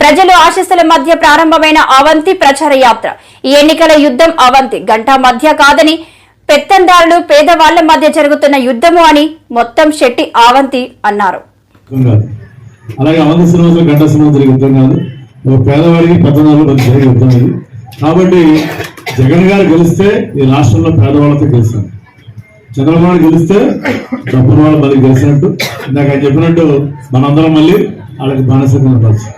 ప్రజలు ఆశీస్సుల మధ్య ప్రారంభమైన అవంతి ప్రచార యాత్ర. ఈ ఎన్నికల యుద్ధం అవంతి. గంటా మధ్య కాదని పెత్తందారులు పేదవాళ్ళ మధ్య జరుగుతున్న యుద్ధము అని మొత్తం శెట్టి ఆవంతి అన్నారు. అలాగే అవంతి శ్రీనివాసులు గంట సినిమా యుద్ధం కాదు. పేదవాడికి పెద్దవాళ్ళు జరిగే యుద్ధం ఇది కాబట్టి జగన్ గారు గెలిస్తే ఈ రాష్ట్రంలో పేదవాళ్ళతో గెలిచాను చంద్రబాబు గెలిస్తే డబ్బుల వాళ్ళు మళ్ళీ గెలిచినట్టు. ఇందాక చెప్పినట్టు మనందరం మళ్ళీ వాళ్ళకి బానిసంగా ఉండవచ్చు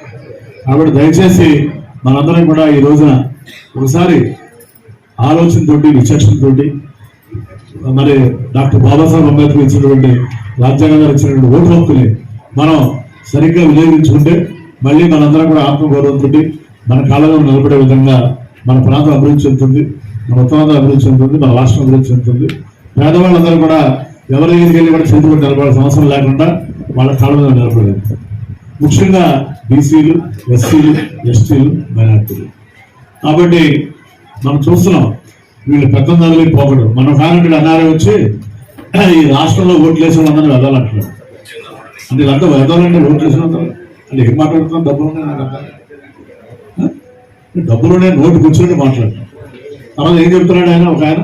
కాబట్టి దయచేసి మనందరం కూడా ఈ రోజున ఒకసారి ఆలోచనతోటి విచక్షణతోటి మరి డాక్టర్ బాబాసాహెబ్ అంబేద్కర్ ఇచ్చినటువంటి రాజ్యాంగం గారు ఇచ్చినటువంటి ఓటు హక్కుని మనం సరిగ్గా వినియోగించుకుంటే మళ్ళీ మనందరం కూడా ఆత్మగౌరవంతో మన కాలంలో నిలబడే విధంగా మన ప్రాంతం అభివృద్ధి చెందుతుంది మన ఉత్తరాంధ్ర అభివృద్ధి చెందుతుంది మన రాష్ట్రం అభివృద్ధి చెందుతుంది. పేదవాళ్ళందరూ కూడా ఎవరి దగ్గరికి వెళ్ళి కూడా చేతులు నిలబడాల్సిన అవసరం లేకుండా వాళ్ళ కాలంలో నిలబడలేదు ముఖ్యంగా బీసీలు ఎస్సీలు ఎస్టీలు మైనార్టీలు. కాబట్టి మనం చూస్తున్నాం వీళ్ళు పెద్దందారులే పోకడం మన కారణం అన్నారే వచ్చి ఈ రాష్ట్రంలో ఓట్లు వేసిన వాళ్ళందరూ వెళ్ళాలంటున్నారు. అంటే వీళ్ళంతా వెళ్దాలంటే ఓట్లు వేసిన అంటే ఏం మాట్లాడుతున్నాం డబ్బులు నాకు అర్థం డబ్బులు నోటు కూర్చొని మాట్లాడుతున్నాం తర్వాత ఏం చెప్తున్నాడు ఆయన? ఒక ఆయన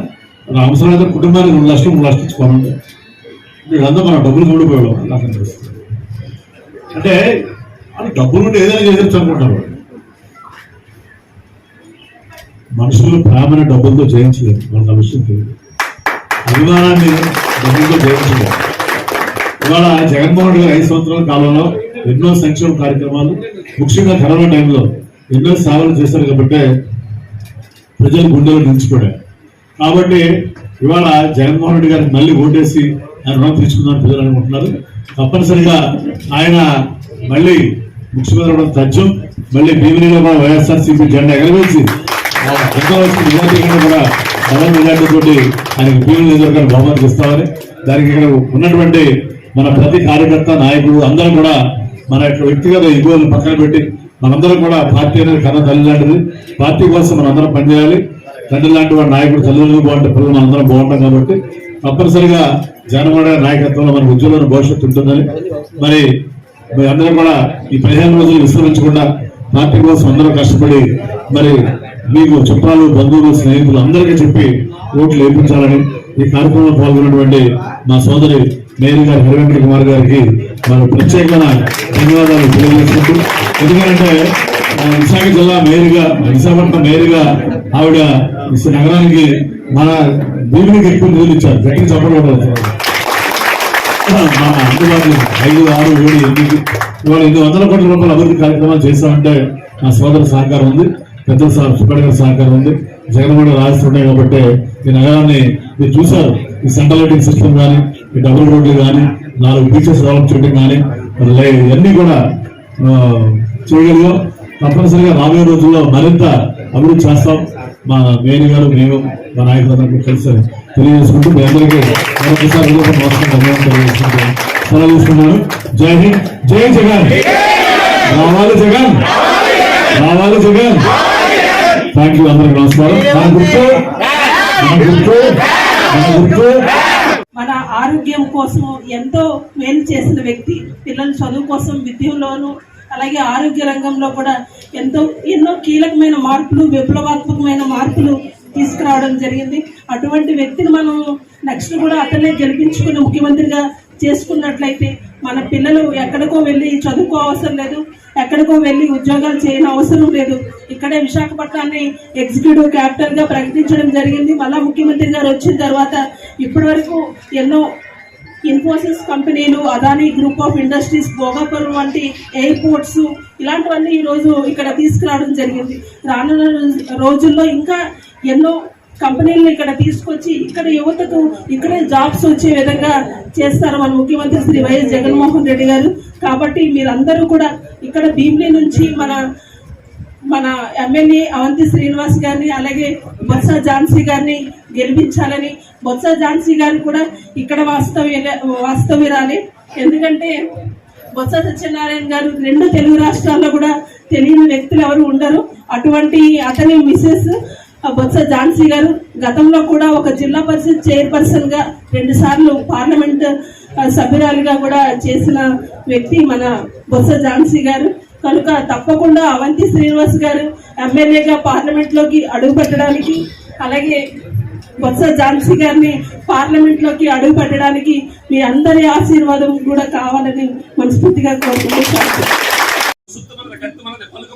నా అవసరం అయితే కుటుంబానికి రెండు లక్షలు మూడు లక్షలు ఇచ్చుకోవాలంటే వీళ్ళంతా మన డబ్బులు చూడిపోయాడు నాకు తెలుసు అంటే అది డబ్బులు ఉంటే ఏదైనా చేయొచ్చు అనుకుంటారు. మనుషులు ప్రేమను డబ్బులతో జయించలేదు వాళ్ళ విషయం తెలియదు. అభిమానాన్ని డబ్బులతో జయించలేదు ఇవాళ జగన్మోహన్ రెడ్డి ఐదు సంవత్సరాల కాలంలో ఎన్నో సంక్షేమ కార్యక్రమాలు ముఖ్యంగా కరోనా టైంలో ఎన్నో సేవలు చేశారు కాబట్టి ప్రజలు గుండెలు నిలిచిపోయారు. కాబట్టి ఇవాళ జగన్మోహన్ రెడ్డి గారికి మళ్ళీ ఓటేసి ఆయన రుణం తీసుకుందామని ప్రజలు అనుకుంటున్నారు. తప్పనిసరిగా ఆయన మళ్ళీ ముఖ్యమంత్రి అవడం తథ్యం. మళ్ళీ భీమిలిలో కూడా వైఎస్ఆర్సీపీ జెండా ఎగరవేసి ఆ వచ్చిన కూడా డబల్ మెజార్టీ ఆయన ఆయనకు భీమిలి నియోజకవర్గాన్ని బహుమతి ఇస్తామని దానికి ఇక్కడ ఉన్నటువంటి మన ప్రతి కార్యకర్త నాయకుడు అందరూ కూడా మన యొక్క వ్యక్తిగత ఇగోలు పక్కన పెట్టి మనందరం కూడా పార్టీ అనేది కథ తల్లి లాంటిది. పార్టీ కోసం మనందరం పనిచేయాలి. తండ్రి లాంటి వాడు నాయకుడు తల్లిదండ్రులు బాగుంటే పిల్లలు మనందరం బాగుంటాం కాబట్టి తప్పనిసరిగా జగన్మోహన్ నాయకత్వంలో మన ఉద్యోగంలో భవిష్యత్తు ఉంటుందని. మరి మరి అందరం కూడా ఈ పదిహేను రోజులు విశ్రమించకుండా పార్టీ కోసం అందరూ కష్టపడి మరి మీకు చుట్టాలు బంధువులు స్నేహితులు అందరికీ చెప్పి ఓట్లు వేయించాలని ఈ కార్యక్రమంలో పాల్గొన్నటువంటి మా సోదరి మేరీ గారు హరివేంద్ర కుమార్ గారికి మరి ప్రత్యేకమైన ధన్యవాదాలు తెలియజేసుకుంటూ ఎందుకంటే ఆ, విశాఖ జిల్లా మేయర్గా విశాఖపట్నం మేయర్గా ఆవిడ నగరానికి మన భూమికి ఎక్కువ నిధులు ఇచ్చారు గట్టి చెప్పడం మన అందుబాటులో ఐదు ఆరు ఏడు ఎనిమిది. ఇవాళ ఎనిమిది వందల కోట్ల రూపాయల అభివృద్ధి కార్యక్రమాలు చేస్తామంటే నా సోదర సహకారం ఉంది. పెద్ద సార్ సుబ్బడి గారి సహకారం ఉంది. జగన్మోహన్ రాజస్తున్నాయి కాబట్టి ఈ నగరాన్ని మీరు చూశారు. ఈ సెంట్రల్ లైటింగ్ సిస్టమ్ కానీ ఈ డబుల్ రోడ్లు కానీ నాలుగు బీచెస్ డెవలప్ చేయడం కానీ ఇవన్నీ కూడా ఆ, చేయగలిగాం. తప్పనిసరిగా రాబోయే రోజుల్లో మరింత అభివృద్ధి చేస్తాం. మా మేయర్ గారు మేము మా నాయకులందరూ కలిసి తెలియజేసుకుంటూ మీ అందరికీ మరొకసారి హృదయపూర్వక ధన్యవాదాలు తెలియజేసుకుంటాను సెలవు తీసుకున్నాను జై హింద్ జై జగన్. రావాలి జగన్. రావాలి జగన్. థ్యాంక్ యూ అందరికి నమస్కారం. మన గుర్తు మన గుర్తు మన గుర్తు. మన ఆరోగ్యం కోసం ఎంతో మేలు చేసిన వ్యక్తి పిల్లల చదువు కోసం విద్యలోను అలాగే ఆరోగ్య రంగంలో కూడా ఎంతో ఎన్నో కీలకమైన మార్పులు విప్లవాత్మకమైన మార్పులు తీసుకురావడం జరిగింది. అటువంటి వ్యక్తిని మనం నెక్స్ట్ కూడా అతనే గెలిపించుకుని ముఖ్యమంత్రిగా చేసుకున్నట్లయితే మన పిల్లలు ఎక్కడికో వెళ్ళి చదువుకో అవసరం లేదు ఎక్కడికో వెళ్ళి ఉద్యోగాలు చేయని అవసరం లేదు. ఇక్కడే విశాఖపట్నాన్ని ఎగ్జిక్యూటివ్ క్యాపిటల్గా ప్రకటించడం జరిగింది. మళ్ళా ముఖ్యమంత్రి గారు వచ్చిన తర్వాత ఇప్పటి వరకు ఎన్నో ఇన్ఫోసిస్ కంపెనీలు Adani group of industries Bhogapuram వంటి ఎయిర్పోర్ట్స్ ఇలాంటివన్నీ ఈరోజు ఇక్కడ తీసుకురావడం జరిగింది. రానున్న రోజుల్లో ఇంకా ఎన్నో కంపెనీలను ఇక్కడ తీసుకొచ్చి ఇక్కడ యువతకు ఇక్కడే జాబ్స్ వచ్చే విధంగా చేస్తారు మన ముఖ్యమంత్రి శ్రీ వైఎస్ జగన్మోహన్ రెడ్డి గారు. కాబట్టి మీరందరూ కూడా ఇక్కడ భీమిలీ నుంచి మన మన ఎమ్మెల్యే అవంతి శ్రీనివాస్ గారిని అలాగే బొత్స ఝాన్సీ గారిని గెలిపించాలని బొత్స ఝాన్సీ గారు కూడా ఇక్కడ వాస్తవ్య వాస్తవ్యురాలి. ఎందుకంటే బొత్స సత్యనారాయణ గారు రెండు తెలుగు రాష్ట్రాల్లో కూడా తెలియని వ్యక్తులు ఎవరు ఉండరు. అటువంటి అతని మిసెస్ బొత్స ఝాన్సీ గారు గతంలో కూడా ఒక జిల్లా పరిషత్ చైర్పర్సన్గా రెండు సార్లు పార్లమెంట్ సభ్యురాలుగా సభ్యురాలిగా కూడా చేసిన వ్యక్తి మన బొత్స ఝాన్సీ గారు. కనుక తప్పకుండా అవంతి శ్రీనివాస్ గారు ఎమ్మెల్యేగా పార్లమెంట్లోకి అడుగు పెట్టడానికి అలాగే బొత్స ఝాన్సీ గారిని పార్లమెంట్లోకి అడుగు పెట్టడానికి మీ అందరి ఆశీర్వాదం కూడా కావాలని మనస్ఫూర్తిగా కోరుకుంటున్నాను. పలుకు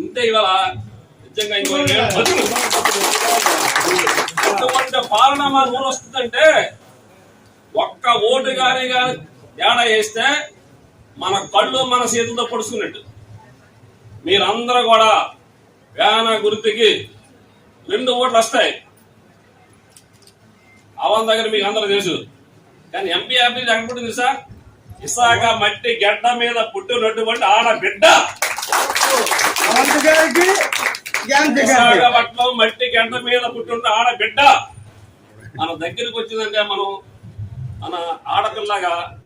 ఉంటే ఇవాళ నిజంగా అటువంటి పాలన మా ఊరు వస్తుందంటే ఒక్క ఓటు గాని గాని తేడా వేస్తే మన కళ్ళు మన చేతులతో పొడుచుకున్నట్టు. మీరందరూ కూడా వేన గుర్తుకి రెండు ఓట్లు వస్తాయి. అవన్ దగ్గర మీకు అందరూ తెలుసు. కానీ ఎంపీ అభ్యర్థి ఎక్కడ సార్ ఇసాక మట్టి గడ్డ మీద పుట్టినటువంటి ఆడ బిడ్డ. అవంతి గారికి ఝాన్సీ గారికి విశాఖపట్నం మట్టి గడ్డ మీద పుట్టిన ఆడ బిడ్డ. మన దగ్గరికి వచ్చిందంటే మనం మన ఆడపిల్లగా